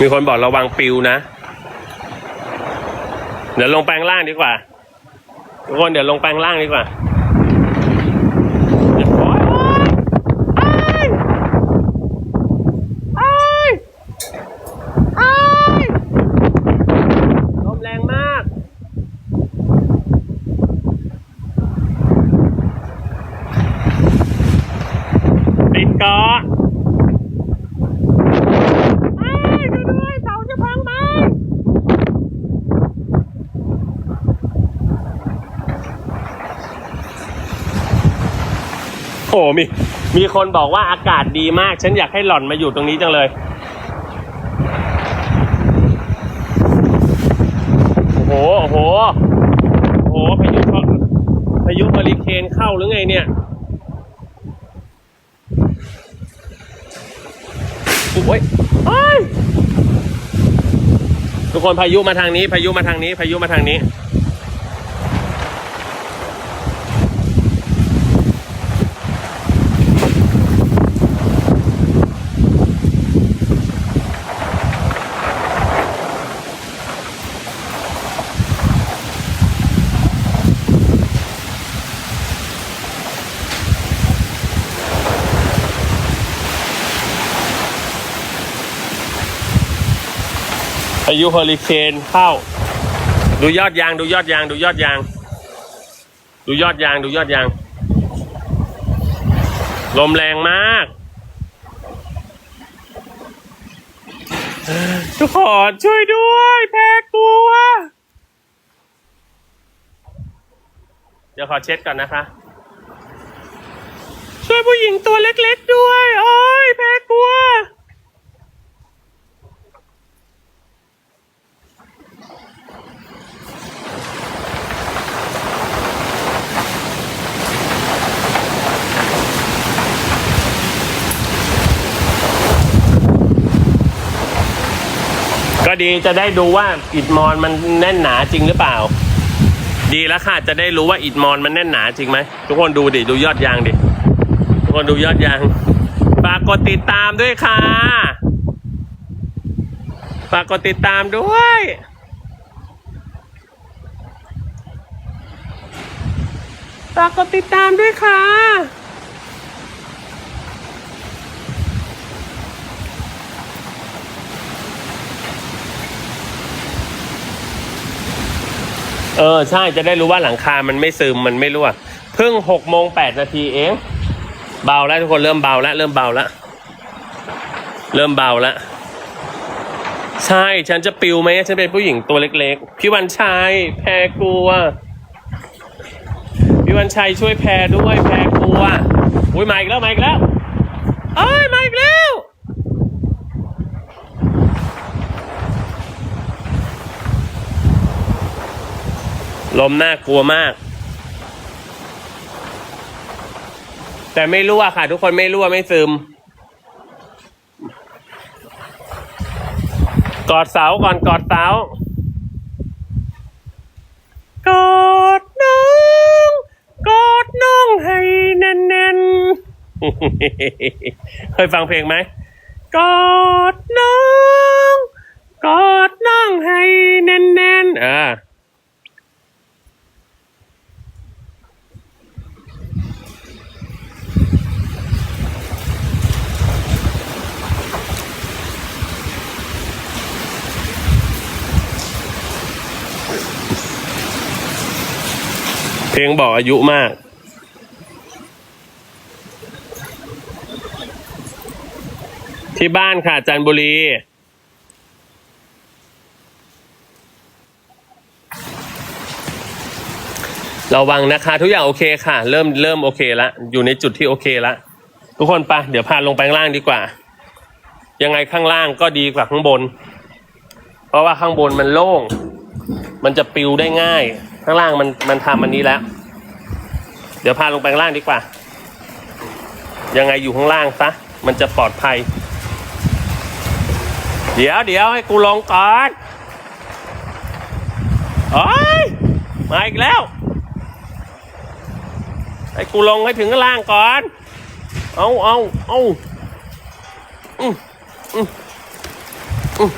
มีคนบอกระวังปิวนะ เดี๋ยวลงแปลงล่างดีกว่าทุกคนเดี๋ยวลงแปลงล่างดีกว่าโอ๊ยโอ๊ยอ้ายอ้ายอ้ายลมแรงมาก ติดเกาะอ้ายช่วยด้วยเสาจะพังไหม โอ้มีมีคนบอกว่าอากาศดีมาก ฉันอยากให้หล่อนมาอยู่ตรงนี้จังเลย โอ้โห โอ้โห โอ้โหพายุพายุเฮอริเคนเข้าหรือไงเนี่ยโอ้ยทุกคนพายุมาทางนี้ พายุมาทางนี้ พายุมาทางนี้ พายุเฮอริเคนเข้า ดูยอดยางดูยอดยาง ดูยอดยาง ดูยอดยาง ดูยอดยาง ลมแรงมาก ทุกคนช่วยด้วยแพ้กลัว เดี๋ยวขอเช็ดก่อนนะคะ ช่วยผู้หญิงตัวเล็กๆด้วย โอ้ยแพ้กลัว ก็ดีจะได้ดูว่าอิฐมอนมันแน่นหนาจริงหรือเปล่า ดีแล้วค่ะจะได้รู้ว่าอิฐมอนมันแน่นหนาจริงไหมทุกคนดูดิดูยอดยางดิทุกคนดูยอดยางฝากกดติดตามด้วยค่ะฝากกดติดตามด้วยฝากกดติดตามด้วยค่ะ เออใช่จะได้รู้ว่าหลังคามันไม่ซึมมันไม่รั่วเพิ่งหกโมงแปดนาทีเองเบาแล้วทุกคนเริ่มเบาแล้วเริ่มเบาแล้วเริ่มเบาแล้วใช่ฉันจะปิวไหมฉันเป็นผู้หญิงตัวเล็กๆ พี่วันชัยแพรกลัว พี่วันชัยช่วยแพรด้วยแพรกลัวอุ้ยมาอีกแล้วมาอีกแล้วเอ้ยมาอีกแล้ว ลมน่ากลัวมาก แต่ไม่รั่วค่ะ ทุกคนไม่รั่วไม่ซึม กอดเสาก่อนกอดเสากอดน้อง กอดน้องให้แน่นๆเคยฟังเพลงไหมกอดน้อง กอดน้องให้แน่นๆอ่า ลงบอกอายุมาก ที่บ้านค่ะจันบุรี ระวังนะคะ ทุกอย่างโอเคค่ะ เริ่มเริ่มโอเคละอยู่ในจุดที่โอเคละทุกคนไปะเดี๋ยวพาลงไปข้างล่างดีกว่า ยังไงข้างล่างก็ดีกว่าข้างบน เพราะว่าข้างบนมันโล่ง มันจะปิวได้ง่าย ข้างล่างมันมันทำอันนี้แล้ว เดี๋ยวพาลงไปข้างล่างดีกว่า ยังไงอยู่ข้างล่างซะ มันจะปลอดภัย เดี๋ยวเดี๋ยวให้กูลงก่อนโอ้ยมาอีกแล้ว ให้กูลงให้ถึงข้างล่างก่อน เอาเอาเอาอืมอืมอืม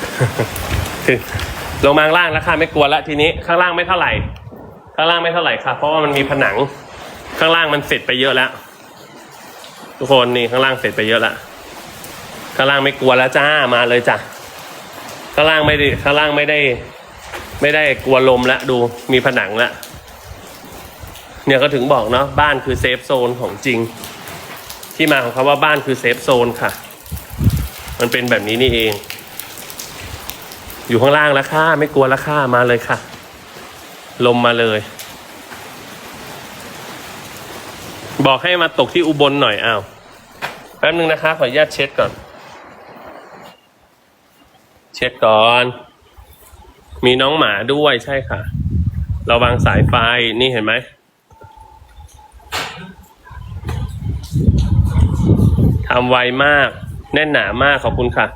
ถึง ลงมางล่างแล้วค่ะไม่กลัวละทีนี้ข้างล่างไม่เท่าไหร่ ข้างล่างไม่เท่าไหร่ค่ะ เพราะว่ามันมีผนัง ข้างล่างมันเสร็จไปเยอะแล้ว ทุกคนนี่ข้างล่างเสร็จไปเยอะแล้วข้างล่างไม่กลัวแล้วจ้ามาเลยจ้ะข้างล่างไม่ได้ข้างล่างไม่ได้ ไม่ได้กลัวลมล้วดูมีผนังล้วเนี่ยก็ถึงบอกเนาะบ้านคือเซฟโซนของจริง ที่มาของคำว่าบ้านคือเซฟโซนค่ะ มันเป็นแบบนี้นี่เอง อยู่ข้างล่างแล้วค่ะ ไม่กลัวแล้วค่ะมาเลยค่ะ ลมมาเลย บอกให้มาตกที่อุบลหน่อยอ้าวแป๊บนึงนะคะ ขออนุญาตเช็ดก่อน เช็ดก่อน มีน้องหมาด้วยใช่ค่ะ ระวังสายไฟนี่เห็นไหมทำไวมาก แน่นหนามากขอบคุณค่ะ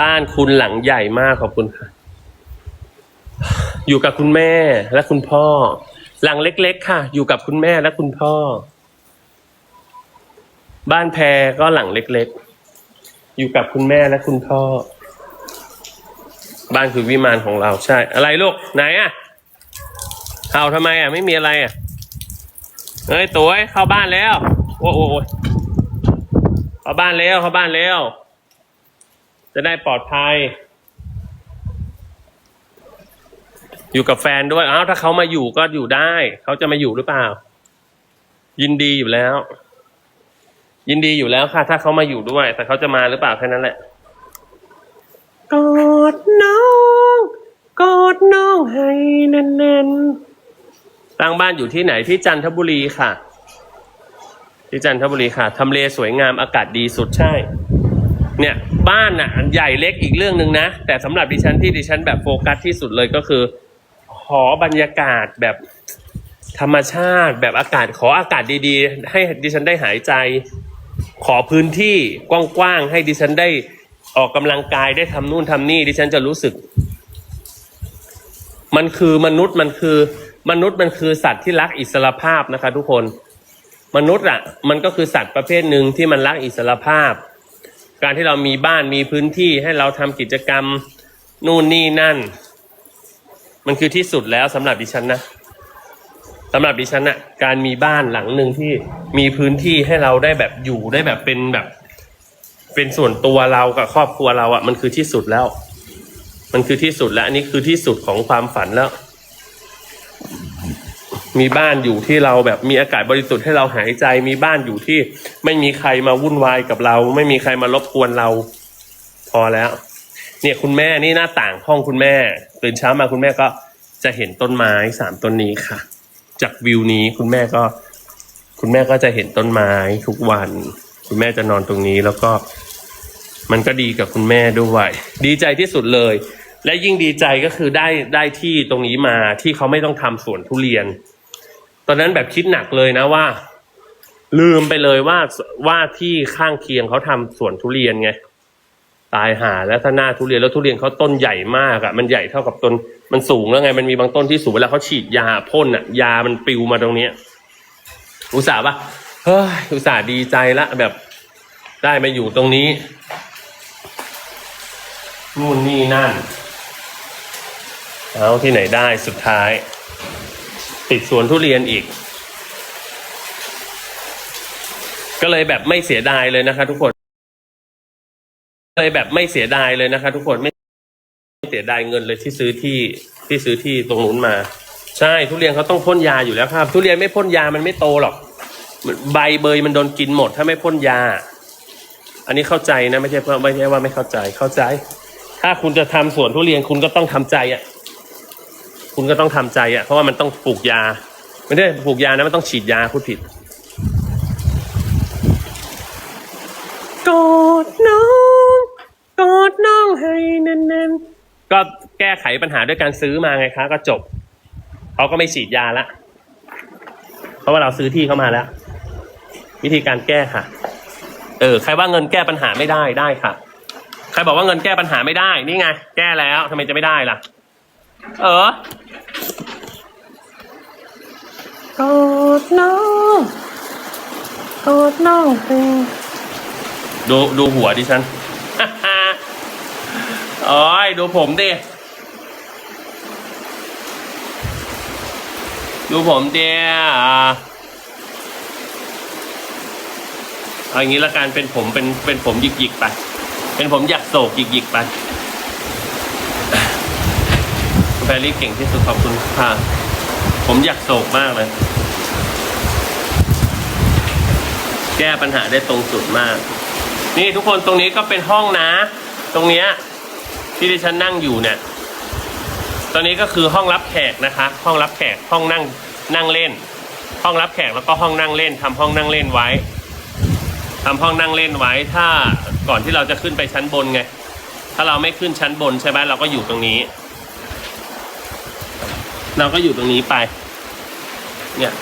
บ้านคุณหลังใหญ่มากขอบคุณค่ะ อยู่กับคุณแม่และคุณพ่อ หลังเล็ก ๆ ค่ะ อยู่กับคุณแม่และคุณพ่อ บ้านแพรก็หลังเล็ก ๆ อยู่กับคุณแม่และคุณพ่อ บ้านคือวิมานของเราใช่ อะไรลูกไหนอะเห่าทำไมอะ ไม่มีอะไรอะเฮ้ยตัวเข้าบ้านแล้ว โอ้โหเข้าบ้านแล้วเข้าบ้านแล้ว จะได้ปลอดภัย อยู่กับแฟนด้วยอ้าวถ้าเขามาอยู่ก็อยู่ได้ เขาจะมาอยู่หรือเปล่า ยินดีอยู่แล้ว ยินดีอยู่แล้วค่ะ ถ้าเขามาอยู่ด้วย แต่เขาจะมาหรือเปล่าแค่นั้นแหละกอดน้องกอดน้องให้แน่นๆตั้งบ้านอยู่ที่ไหนที่จันทบุรีค่ะ ที่จันทบุรีค่ะทำเลสวยงามอากาศดีสุดใช่ เนี่ยบ้านน่ะใหญ่เล็กอีกเรื่องหนึ่งนะ แต่สำหรับดิฉันที่ดิฉันแบบโฟกัสที่สุดเลยก็คือ ขอบรรยากาศแบบธรรมชาติแบบอากาศขออากาศดีๆ ให้ดิฉันได้หายใจ ขอพื้นที่กว้างๆให้ดิฉันได้ออกกำลังกายได้ทำนู่นทำนี่ดิฉันจะรู้สึก มันคือมนุษย์มันคือ มนุษย์มันคือสัตว์ที่รักอิสรภาพนะคะ ทุกคน มนุษย์อะ มันก็คือสัตว์ประเภทหนึ่งที่มันรักอิสรภาพ การที่เรามีบ้านมีพื้นที่ให้เราทำกิจกรรมนู่นนี่นั่น มันคือที่สุดแล้วสำหรับดิฉันนะสำหรับดิฉันนะการมีบ้านหลังหนึ่งที่มีพื้นที่ให้เราได้แบบอยู่ได้แบบเป็นแบบ เป็นส่วนตัวเรากับครอบครัวเราอะ่ะ มันคือที่สุดแล้ว มันคือที่สุดแล้ว อันนี้คือที่สุดของความฝันแล้ว มีบ้านอยู่ที่เราแบบมีอากาศบริสุทธิ์ให้เราหายใจ มีบ้านอยู่ที่ไม่มีใครมาวุ่นวายกับเรา ไม่มีใครมารบกวนเรา พอแล้ว เนี่ยคุณแม่นี่หน้าต่างห้องคุณแม่ตื่นเช้ามาคุณแม่ก็จะเห็นต้นไม้สามต้นนี้ค่ะ จากวิวนี้คุณแม่ก็ คุณแม่ก็จะเห็นต้นไม้ทุกวัน คุณแม่จะนอนตรงนี้แล้วก็ มันก็ดีกับคุณแม่ด้วยดีใจที่สุดเลย และยิ่งดีใจก็คือได้ได้ที่ตรงนี้มาที่เขาไม่ต้องทำสวนทุเรียน อนนั้นแบบคิดหนักเลยนะว่า ลืมไปเลยว่าว่าที่ข้างเคียงเขาทำสวนทุเรียนไง ตายหาแล้วถ้าหน้าทุเรียนแล้วทุเรียนเขาต้นใหญ่มากอะ่ะมันใหญ่เท่ากับต้นมันสูงแล้วไงมันมีบางต้นที่สูงเวลาเขาฉีดยาพ่นอะ่ะ ยามันปลิวมาตรงเนี้ยอุตส่าห์ปะเฮ้ยอุตส่าห์ดีใจละแบบได้มาอยู่ตรงนี้นู่นนี่นั่น เอาที่ไหนได้สุดท้าย ติดสวนทุเรียนอีก ก็เลยแบบไม่เสียดายเลยนะคะ ทุกคนเลยแบบไม่เสียดายเลยนะคะ ทุกคนไม่เสียดายเงินเลยที่ซื้อที่ที่ซื้อที่ตรงนู้นมา ใช่ทุเรียนเขาต้องพ่นยาอยู่แล้วครับ ทุเรียนไม่พ่นยามันไม่โตหรอกใบเบยมันโดนกินหมด ถ้าไม่พ่นยา อันนี้เข้าใจนะไม่ใช่ไม่ใช่ว่าไม่เข้าใจเข้าใจ ถ้าคุณจะทำสวนทุเรียนคุณก็ต้องทำใจอะ คุณก็ต้องทำใจอะ เพราะว่ามันต้องปลูกยา ไม่ได้ปลูกยานะมันต้องฉีดยาพูดผิดกอดน้องกอดน้องให้แน่นๆก็แก้ไขปัญหาด้วยการซื้อมาไงคะ ก็จบเขาก็ไม่ฉีดยาละเพราะว่าเราซื้อที่เข้ามาแล้ว วิธีการแก้ค่ะ เออ ใครว่าเงินแก้ปัญหาไม่ได้ได้ค่ะ ใครบอกว่าเงินแก้ปัญหาไม่ได้ นี่ไง แก้แล้วทำไมจะไม่ได้ล่ะ เออกอดน้องกอดน้องให้ดูดูหัวดิฉันโอ้ยดูผมดิ ดูผมเดียเอาอย่างนี้ละกันเป็นผมเป็นเป็นผมหยิกหยิกๆไป เป็นผมอยากโศกหยิกหยิกๆไป แพรรี่เก่งที่สุดขอบคุณค่ะ ผมอยากโศกมากเลย แก้ปัญหาได้ตรงจุดมาก นี่ทุกคนตรงนี้ก็เป็นห้องนะ ตรงเนี้ยที่ดิฉันนั่งอยู่เนี่ย ตอนนี้ก็คือห้องรับแขกนะคะ ห้องรับแขกห้องนั่งนั่งเล่น ห้องรับแขกแล้วก็ห้องนั่งเล่นทำห้องนั่งเล่นไว้ทำห้องนั่งเล่นไว้ ถ้าก่อนที่เราจะขึ้นไปชั้นบนไง ถ้าเราไม่ขึ้นชั้นบนใช่ไหมเราก็อยู่ตรงนี้ เราก็อยู่ตรงนี้ไป เนี่ย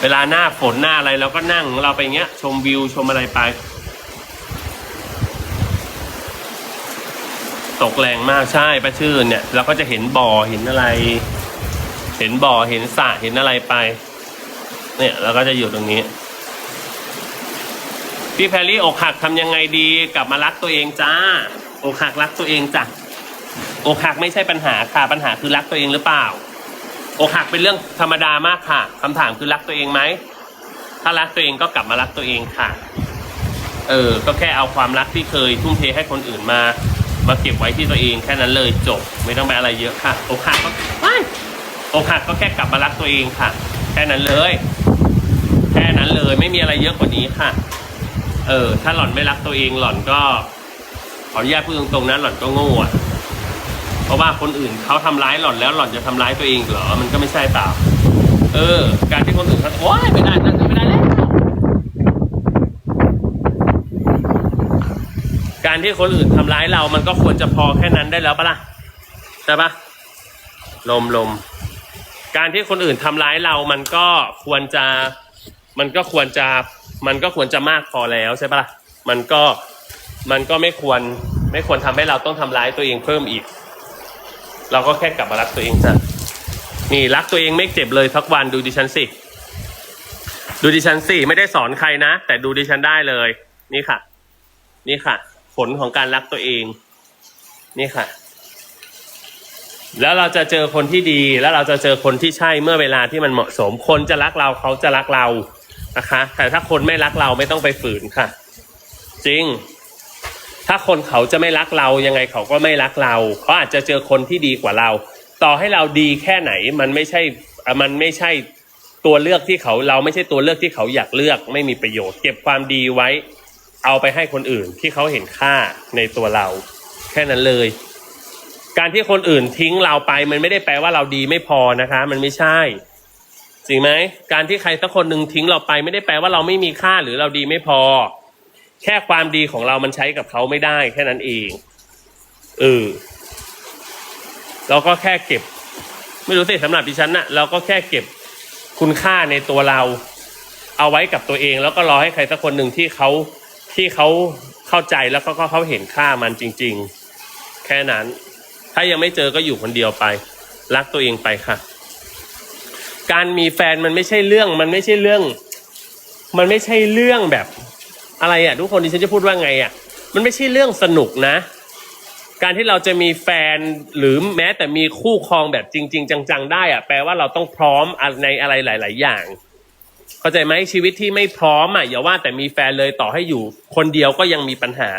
เวลาหน้าฝนหน้าอะไรเราก็นั่งเราไปเงี้ย ชมวิวชมอะไรไป ตกแรงมากใช่ป้าชื่นเนี่ย เราก็จะเห็นบ่อเห็นอะไร เห็นบ่อเห็นสระเห็นอะไรไป เนี่ยเราก็จะอยู่ตรงนี้พี่แพรรี่อกหักทำยังไงดี กลับมารักตัวเองจ้าอกหักรักตัวเองจ้ะ อกหักไม่ใช่ปัญหาค่ะปัญหาคือรักตัวเองหรือเปล่า อกหักเป็นเรื่องธรรมดามากค่ะคำถามคือรักตัวเองไหมถ้ารักตัวเองก็กลับมารักตัวเองค่ะ เออ ก็แค่เอาความรักที่เคย ทุ่มเทให้คนอื่นมา มาเก็บไว้ที่ตัวเองแค่นั้นเลยจบ ไม่ต้องไปอะไรเยอะค่ะอกหักก็ไม่อกหักก็แค่กลับมารักตัวเองค่ะ แค่นั้นเลย แค่นั้นเลยไม่มีอะไรเยอะกว่านี้ค่ะ เออ ถ้าหล่อนไม่รักตัวเองหล่อนก็ขออนุญาตพูดตรงๆนะหล่อนก็โง่อะ ราะว่าคนอื่นเขาทำร้ายหล่อนแล้วหล่อนจะทำร้ายตัวเองเหรอ มันก็ไม่ใช่เปล่า เออ การที่คนอื่นเขาโอ๊ยไม่ได้นั่นไม่ได้แล้ว การที่คนอื่นทำร้ายเรา มันก็ควรจะพอแค่นั้นได้แล้วปะล่ะ ใช่ปะลมลม การที่คนอื่นทำร้ายเรา มันก็ควรจะ มันก็ควรจะ มันก็ควรจะมากพอแล้วใช่ปะล่ะ มันก็ มันก็ไม่ควร ไม่ควรทำให้เราต้องทำร้ายตัวเองเพิ่มอีก เราก็แค่กลับมารักตัวเองจ้ะนี่รักตัวเองไม่เจ็บเลยสักวันดูดิฉันสิ ดูดิฉันสิไม่ได้สอนใครนะ แต่ดูดิฉันได้เลย นี่ค่ะ นี่ค่ะ ผลของการรักตัวเอง นี่ค่ะ แล้วเราจะเจอคนที่ดี แล้วเราจะเจอคนที่ใช่เมื่อเวลาที่มันเหมาะสม คนจะรักเราเขาจะรักเรานะคะ แต่ถ้าคนไม่รักเราไม่ต้องไปฝืนค่ะ จริง ถ้าคนเขาจะไม่รักเรายังไงเขาก็ไม่รักเราเขาอาจจะเจอคนที่ดีกว่าเรา ต่อให้เราดีแค่ไหนมันไม่ใช่มันไม่ใช่ตัวเลือกที่เขาเราไม่ใช่ตัวเลือกที่เขาอยากเลือก ไม่มีประโยชน์ เก็บความดีไว้ เอาไปให้คนอื่นที่เขาเห็นค่าในตัวเรา แค่นั้นเลย การที่คนอื่นทิ้งเราไปมันไม่ได้แปลว่าเราดีไม่พอนะคะ มันไม่ใช่จริงไหมการที่ใครสักคนหนึ่งทิ้งเราไปไม่ได้แปลว่าเราไม่มีค่าหรือเราดีไม่พอ แค่ความดีของเรามันใช้กับเขาไม่ได้แค่นั้นเองเออเราก็แค่เก็บ ไม่รู้สิสำหรับดิฉันนะเราก็แค่เก็บคุณค่าในตัวเรา เอาไว้กับตัวเอง แล้วก็รอให้ใครสักคนหนึ่งที่เขาที่เขาเข้าใจแล้วก็เขาเห็นค่ามันจริง ๆ แค่นั้น ถ้ายังไม่เจอก็อยู่คนเดียวไป รักตัวเองไปค่ะ การมีแฟนมันไม่ใช่เรื่อง มันไม่ใช่เรื่อง มันไม่ใช่เรื่องแบบ อะไรอะทุกคนดิฉันจะพูดว่าไงอะ มันไม่ใช่เรื่องสนุกนะ การที่เราจะมีแฟนหรือแม้แต่มีคู่ครองแบบจริง ๆ จัง ๆ ได้อะแปลว่าเราต้องพร้อมในอะไรหลาย ๆ อย่าง เข้าใจไหมชีวิตที่ไม่พร้อมอะอย่าว่าแต่มีแฟนเลยต่อให้อยู่ คนเดียวก็ยังมีปัญหา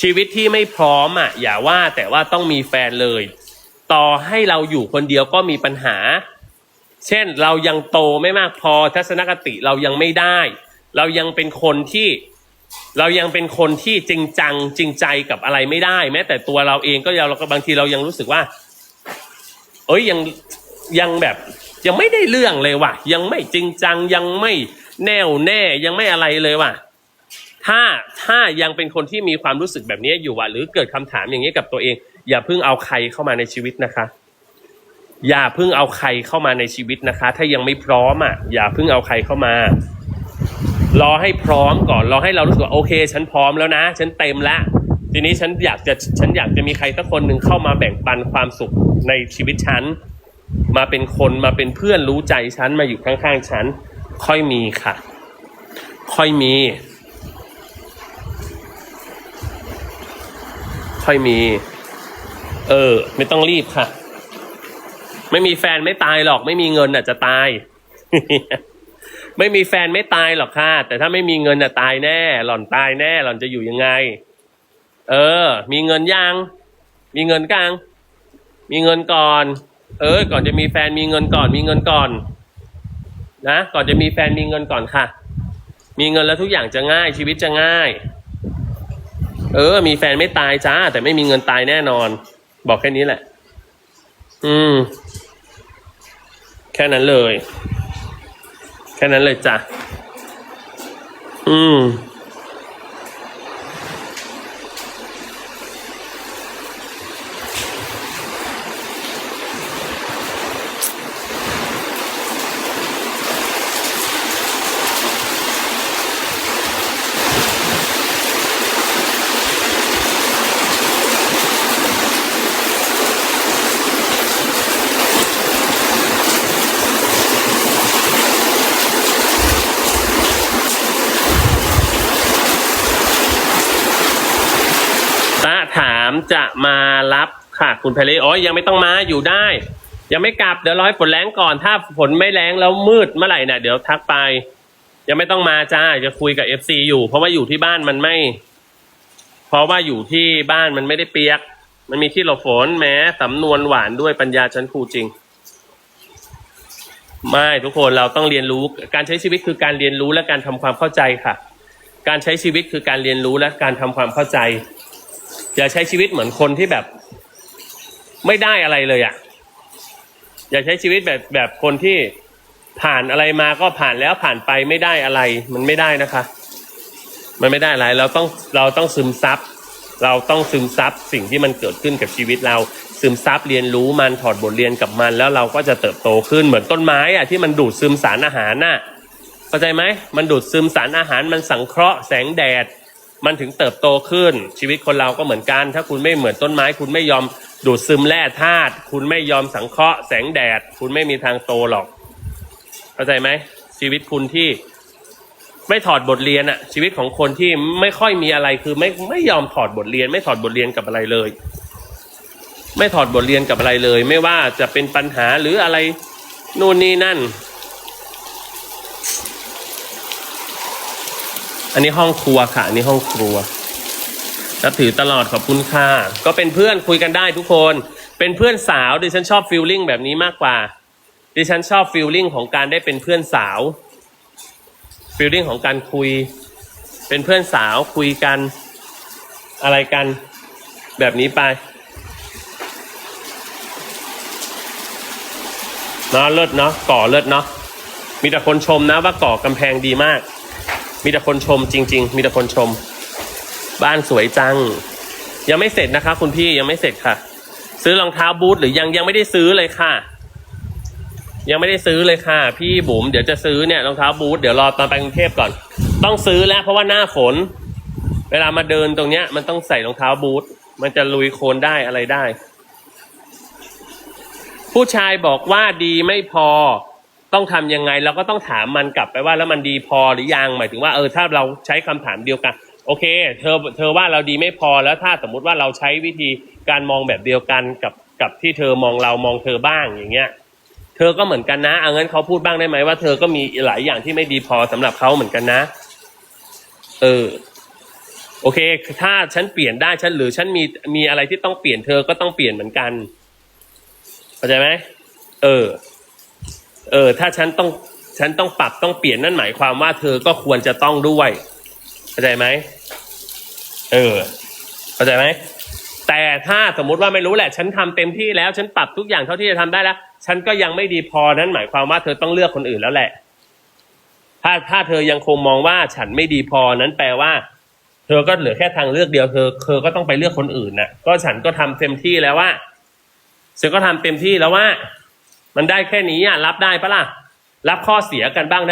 ชีวิตที่ไม่พร้อมอะอย่าว่าแต่ว่าต้องมีแฟนเลย ต่อให้เราอยู่คนเดียวก็มีปัญหา เช่นเรายังโตไม่มากพอทัศนคติเรายังไม่ได้ เรายังเป็นคนที่เรายังเป็นคนที่จริงจังจริงใจกับอะไรไม่ได้ แม้แต่ตัวเราเองก็ยังเราก็บางทีเรายังรู้สึกว่า เอ้ยยังยังแบบยังไม่ได้เรื่องเลยว่ะ ยังไม่จริงจังยังไม่แน่วแน่ยังไม่อะไรเลยว่ะ ถ้าถ้ายังเป็นคนที่มีความรู้สึกแบบนี้อยู่ว่ะหรือเกิดคำถามอย่างนี้กับตัวเอง อย่าเพิ่งเอาใครเข้ามาในชีวิตนะคะ อย่าเพิ่งเอาใครเข้ามาในชีวิตนะคะ ถ้ายังไม่พร้อมอะอย่าเพิ่งเอาใครเข้ามา รอให้พร้อมก่อนรอให้เรารู้สึกว่าโอเค ฉันพร้อมแล้วนะ ฉันเต็มละทีนี้ฉันอยากจะฉันอยากจะมีใครสักคนหนึ่งเข้ามาแบ่งปันความสุขในชีวิตฉันมาเป็นคนมาเป็นเพื่อนรู้ใจฉันมาอยู่ข้างๆฉัน ค่อยมีค่ะ ค่อยมี ค่อยมี เออ ไม่ต้องรีบค่ะ ไม่มีแฟนไม่ตายหรอก ไม่มีเงินอะจะตาย ไม่มีแฟนไม่ตายหรอกค่ะ แต่ถ้าไม่มีเงินอะตายแน่ หล่อนตายแน่ หล่อนจะอยู่ยังไง เออ มีเงินยัง มีเงินกลาง มีเงินก่อน เออ ก่อนจะมีแฟนมีเงินก่อน มีเงินก่อน นะ ก่อนจะมีแฟนมีเงินก่อนค่ะ มีเงินแล้วทุกอย่างจะง่าย ชีวิตจะง่าย เออ มีแฟนไม่ตายจ้า แต่ไม่มีเงินตายแน่นอน บอกแค่นี้แหละ อืม แค่นั้นเลย แค่นั้นเลยจ้ะ อืม ตาถาม จะมารับค่ะ คุณไพลีโอ้ยยังไม่ต้องมาอยู่ได้ ยังไม่กลับเดี๋ยวรอให้ฝนแรงก่อน ถ้าฝนไม่แรงแล้วมืดเมื่อไหร่นี่ยเดี๋ยวทักไป ยังไม่ต้องมาจ้าจะคุยกับเอฟซีอยู่ เพราะว่าอยู่ที่บ้านมันไม่ เพราะว่าอยู่ที่บ้านมันไม่ได้เปียก มันมีที่หลบฝนแม้สำนวนหวานด้วยปัญญาชั้นครูจริงไม่ทุกคนเราต้องเรียนรู้การใช้ชีวิตคือการเรียนรู้และการทำความเข้าใจค่ะ การใช้ชีวิตคือการเรียนรู้และการทำความเข้าใจ อย่าใช้ชีวิตเหมือนคนที่แบบ ไม่ได้อะไรเลยอะ่ะ อย่าใช้ชีวิตแบบแบบคนที่ผ่านอะไรมาก็ผ่านแล้วผ่านไปไม่ได้อะไร มันไม่ได้นะคะ มันไม่ได้อะไร เราต้องเราต้องซึมซับ เราต้องซึมซับสิ่งที่มันเกิดขึ้นกับชีวิตเรา ซึมซับเรียนรู้มันถอดบทเรียนกับมัน แล้วเราก็จะเติบโตขึ้นเหมือนต้นไม้อะที่มันดูดซึมสารอาหารน่ะเข้าใจไหมมันดูดซึมสารอาหารมันสังเคราะห์แสงแดด มันถึงเติบโตขึ้นชีวิตคนเราก็เหมือนกัน ถ้าคุณไม่เหมือนต้นไม้ คุณไม่ยอมดูดซึมแร่ธาตุคุณไม่ยอมสังเคราะห์แสงแดด คุณไม่มีทางโตหรอก เข้าใจไหมชีวิตคุณที่ไม่ถอดบทเรียนอะชีวิตของคนที่ไม่ค่อยมีอะไรคือไม่ไม่ยอมถอดบทเรียน ไม่ถอดบทเรียนกับอะไรเลย ไม่ถอดบทเรียนกับอะไรเลย ไม่ว่าจะเป็นปัญหาหรืออะไรนู่นนี่นั่น อันนี้ห้องครัวค่ะ อันนี้ห้องครัวนับถือตลอดขอบคุณค่ะ ก็เป็นเพื่อนคุยกันได้ทุกคน เป็นเพื่อนสาวดิฉันชอบฟีลลิ่งแบบนี้มากกว่า ดิฉันชอบฟีลลิ่งของการได้เป็นเพื่อนสาวฟีลลิ่งของการคุย เป็นเพื่อนสาวคุยกัน อะไรกันแบบนี้ไปเนาะเลิศเนาะก่อเลิศเนาะมีแต่คนชมนะว่าก่อกำแพงดีมาก มีแต่คนชมจริง ๆ มีแต่คนชม บ้านสวยจัง ยังไม่เสร็จนะคะ คุณพี่ยังไม่เสร็จค่ะ ซื้อรองเท้าบูทหรือยังยังไม่ได้ซื้อเลยค่ะ ยังไม่ได้ซื้อเลยค่ะ พี่บุ๋มเดี๋ยวจะซื้อเนี่ยรองเท้าบูทเดี๋ยวรอตอนไปกรุงเทพก่อน ต้องซื้อแล้วเพราะว่าหน้าฝนเวลามาเดินตรงเนี้ย มันต้องใส่รองเท้าบูทมันจะลุยโคลนได้อะไรได้ ผู้ชายบอกว่าดีไม่พอ ต้องทำยังไงเราก็ต้องถามมันกลับไปว่าแล้วมันดีพอหรือยังหมายถึงว่าเออถ้าเราใช้คำถามเดียวกัน โอเค เธอเธอว่าเราดีไม่พอแล้วถ้าสมมุติว่าเราใช้วิธีการมองแบบเดียวกันกับกับที่เธอมองเรามองเธอบ้างอย่างเงี้ย เธอก็เหมือนกันนะเอางั้นเขาพูดบ้างได้ไหมว่าเธอก็มีหลายอย่างที่ไม่ดีพอสำหรับเขาเหมือนกันนะ เออโอเค ถ้าฉันเปลี่ยนได้ฉันหรือฉันมีมีอะไรที่ต้องเปลี่ยนเธอก็ต้องเปลี่ยนเหมือนกันเข้าใจไหมเออ เออ ถ้าฉันต้องฉันต้องปรับต้องเปลี่ยนนั่นหมายความว่าเธอก็ควรจะต้องด้วยเข้าใจไหมเออเข้าใจไหมแต่ถ้าสมมุติว่าไม่รู้แหละ ฉันทำเต็มที่แล้ว ฉันปรับทุกอย่างเท่าที่จะทำได้แล้ว ฉันก็ยังไม่ดีพอนั้นหมายความว่าเธอต้องเลือกคนอื่นแล้วแหละ ถ้าถ้าเธอยังคงมองว่าฉันไม่ดีพอนั้นแปลว่า เธอก็เหลือแค่ทางเลือกเดียวเธอเธอก็ต้องไปเลือกคนอื่นน่ะ ก็ฉันก็ทำเต็มที่แล้วว่าฉันก็ทำเต็มที่แล้วว่า มันได้แค่นี้อะรับได้ปะล่ะ รับข้อเสียกันบ้างได้